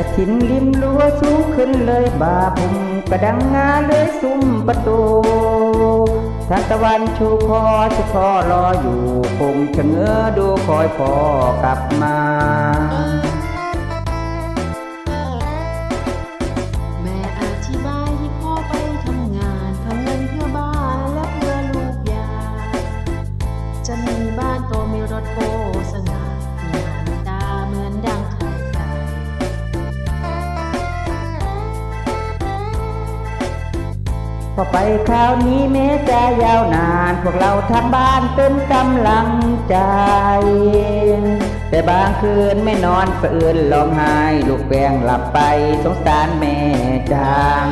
กระถินริมรั้วสูงขึ้นเลยบาผมกระดังงาเลยซุ้มประตูทานตะวันชูคอชูคอรออยู่คงชะเง้อดูคอยพอกลับมา พอไปคราวนี้แม้จะยาวนาน พวกเราทางบ้านเป็นกำลังใจ แต่บางคืนไม่นอนเปื่อนร้องไห้ ลูกแปงหลับไปสงสารแม่จัง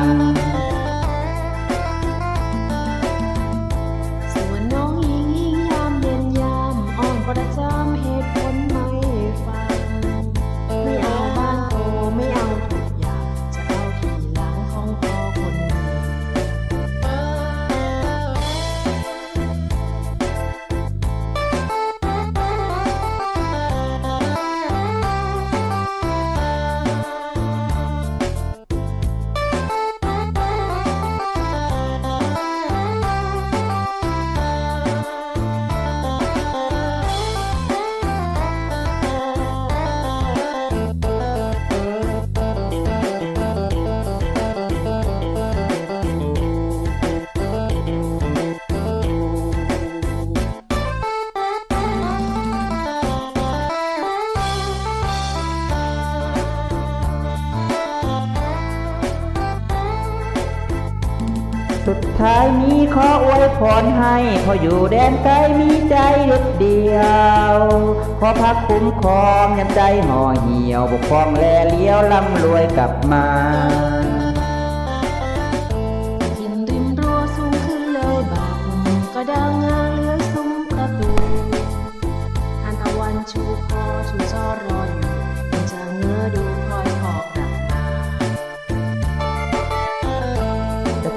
ท้ายนี้ขออวยพรให้พออยู่แดนไกลมีใจเด็ดเดียว ขอพักคุ้มครองยามใจห่อเหี่ยวบกครองแลเลี้ยวล่ำรวยกลับมา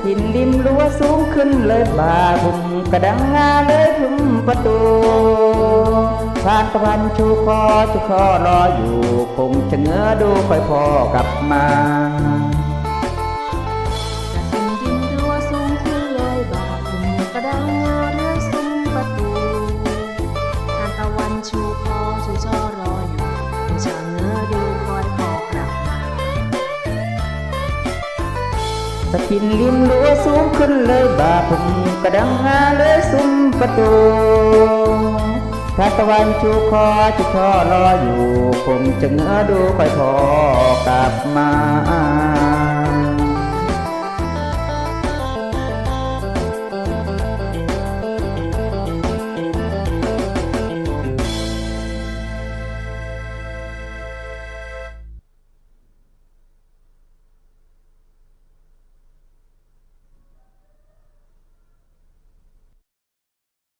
หินริมรั้วสูงขึ้นเลยบาบุมกระดังงาเลยถึงประตูทานตะวันชูคอชูคอรออยู่คงจะเงื้อดูคอยพอกลับมา ตะทินริมรั้วสูงขึ้นเลยบาผมกระดังงาเลยซุ้มประตูทานตะวันชูคอชูคอรออยู่ ผมจะเงื้อดูคอยพอกลับมา